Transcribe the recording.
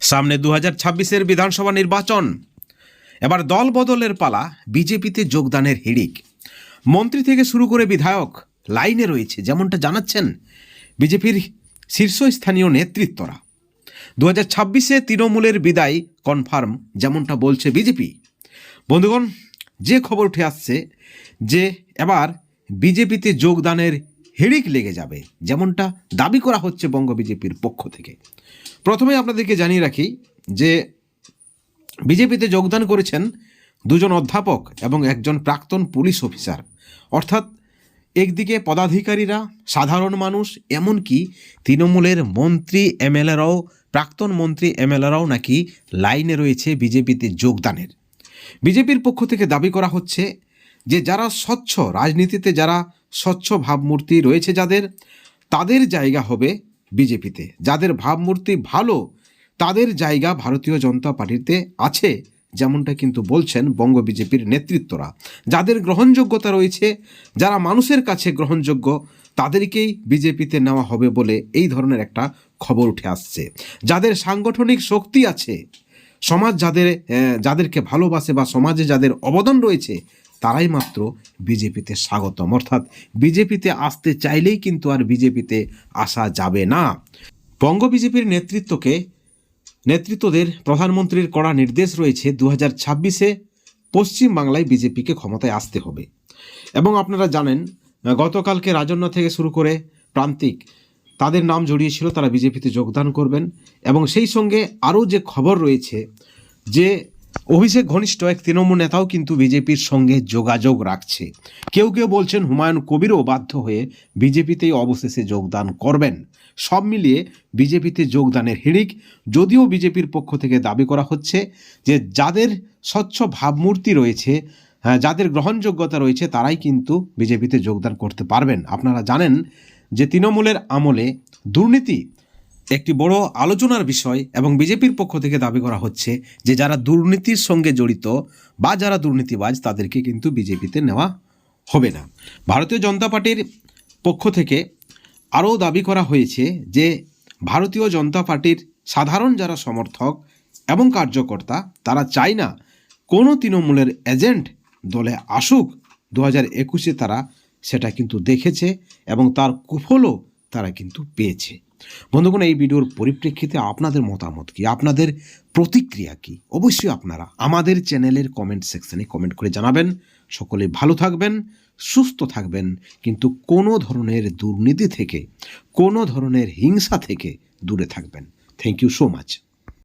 সামনে দু হাজার ছাব্বিশের বিধানসভা নির্বাচন। এবার দল বদলের পালা, বিজেপিতে যোগদানের হিড়িক। মন্ত্রী থেকে শুরু করে বিধায়ক লাইনে রয়েছে, যেমনটা জানাচ্ছেন বিজেপির শীর্ষস্থানীয় নেতৃত্বরা। দু হাজার ছাব্বিশে তৃণমূলের বিদায় কনফার্ম, যেমনটা বলছে বিজেপি। বন্ধুগণ, যে খবর উঠে আসছে যে এবার বিজেপিতে যোগদানের হিড়িক লেগে যাবে, যেমনটা দাবি করা হচ্ছে বঙ্গ বিজেপির পক্ষ থেকে। প্রথমে আপনাদেরকে জানিয়ে রাখি যে বিজেপিতে যোগদান করেছেন দুজন অধ্যাপক এবং একজন প্রাক্তন পুলিশ অফিসার। অর্থাৎ একদিকে পদাধিকারীরা সাধারণ মানুষ, এমনকি তৃণমূলের মন্ত্রী এমএলএরাও প্রাক্তন মন্ত্রী এমএলএরাও নাকি লাইনে রয়েছে বিজেপিতে যোগদানের। বিজেপির পক্ষ থেকে দাবি করা হচ্ছে যে যারা স্বচ্ছ রাজনীতিতে, যারা স্বচ্ছ ভাবমূর্তি রয়েছে যাদের, তাদের জায়গা হবে বিজেপিতে। যাদের ভাবমূর্তি ভালো, তাদের জায়গা ভারতীয় জনতা পার্টিতে আছে, যেমনটা কিন্তু বলছেন বঙ্গ বিজেপির নেতৃত্বরা। যাদের গ্রহণযোগ্যতা রয়েছে, যারা মানুষের কাছে গ্রহণযোগ্য, তাদেরকেই বিজেপিতে নেওয়া হবে বলে এই ধরনের একটা খবর উঠে আসছে। যাদের সাংগঠনিক শক্তি আছে, সমাজ যাদের যাদেরকে ভালোবাসে বা সমাজে যাদের অবদান রয়েছে তারাই মাত্র বিজেপিতে স্বাগতম। অর্থাৎ বিজেপিতে আসতে চাইলেই কিন্তু আর বিজেপিতে আসা যাবে না। বঙ্গ বিজেপির নেতৃত্বকে, নেতৃত্বদের প্রধানমন্ত্রীর কড়া নির্দেশ রয়েছে দু হাজার ছাব্বিশে পশ্চিমবাংলায় বিজেপিকে ক্ষমতায় আসতে হবে। এবং আপনারা জানেন, গতকালকে রাজন্য থেকে শুরু করে প্রান্তিক তাদের নাম জড়িয়েছিল, তারা বিজেপিতে যোগদান করবেন। এবং সেই সঙ্গে আরও যে খবর রয়েছে যে অভিষেক ঘনিষ্ঠ এক তৃণমূল নেতাও কিন্তু বিজেপির সঙ্গে যোগাযোগ রাখছে। কেউ কেউ বলছেন হুমায়ুন কবিরও বাধ্য হয়ে বিজেপিতেই অবশেষে যোগদান করবেন। সব মিলিয়ে বিজেপিতে যোগদানের হিড়িক যদিও বিজেপির পক্ষ থেকে দাবি করা হচ্ছে যে যাদের স্বচ্ছ ভাবমূর্তি রয়েছে হ্যাঁ, যাদের গ্রহণযোগ্যতা রয়েছে তারাই কিন্তু বিজেপিতে যোগদান করতে পারবেন। আপনারা জানেন যে তৃণমূলের আমলে দুর্নীতি একটি বড় আলোচনার বিষয় এবং বিজেপির পক্ষ থেকে দাবি করা হচ্ছে যে যারা দুর্নীতির সঙ্গে জড়িত বা যারা দুর্নীতিবাজ, তাদেরকে কিন্তু বিজেপিতে নেওয়া হবে না। ভারতীয় জনতা পার্টির পক্ষ থেকে আরও দাবি করা হয়েছে যে ভারতীয় জনতা পার্টির সাধারণ যারা সমর্থক এবং কার্যকর্তা, তারা চায় না কোনো তৃণমূলের এজেন্ট দলে আসুক। দু হাজার একুশে তারা সেটা কিন্তু দেখেছে এবং তার কুফলও তারা কিন্তু পেয়েছে। বন্ধুগণ, এই ভিডিওর পরিপ্রেক্ষিতে আপনাদের মতামত কি? আপনাদের প্রতিক্রিয়া কি? অবশ্যই আপনারা আমাদের চ্যানেলের কমেন্ট সেকশনে কমেন্ট করে জানাবেন। সকলে ভালো থাকবেন, সুস্থ থাকবেন। কিন্তু কোনো ধরনের দুর্নীতি থেকে, কোনো ধরনের হিংসা থেকে দূরে থাকবেন। Thank you so much